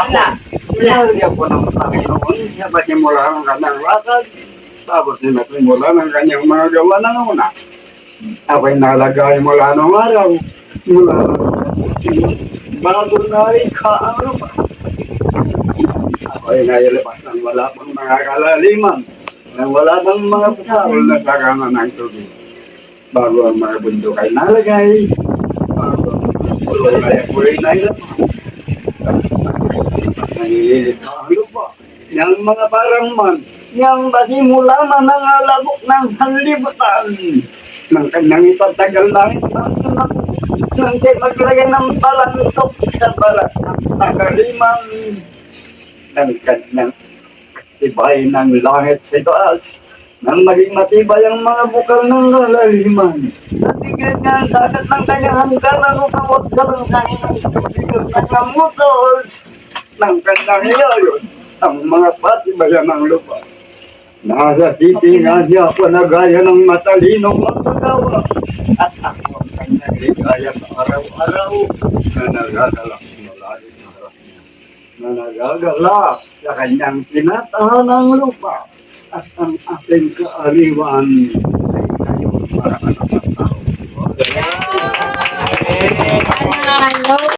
Wala. Pinahalihan po ng Panginoon. Siya ba simula ng kanyang lakad? Tapos sinasimula ng kanyang mga gawa ng una. Ako'y nalagay mula nung araw. Mula bago na ika ang lupa. Ako'y nailabas ng wala pang mga kalaliman. Nang wala pang mga pasarol na sakaman ng tubig. Bago ang mga bundok ay nalagay. Bago ang mga puloy ay ako'y nailabas. Nanililit ka ang lupa. Yang mga parangman, yang basimula man ang alabok ng sanlibutan. Nang kanyang ipatagal langit ng sunod. Nang siya maglagay ng palantok sa balat ng tagaliman. Nang kanyang tibay ng langit sa taas. Nang maging matibay ang mga bukal ng kalaliman. Natigil niya ang dagat ng kanyang hangganan upang huwag sa langsahin ng tubig ng ng kanyang iyayon ang mga patibayan ng lupa. Nasa city nga siya panagaya ng matalinong magpagawa at ako ang kanyang ligaya sa araw-araw na nagagalak malayo sa harap niya. Na nagagalak sa kanyang tinatahanang lupa at ang ating kaaliwan ay para anak ng tao. Hello.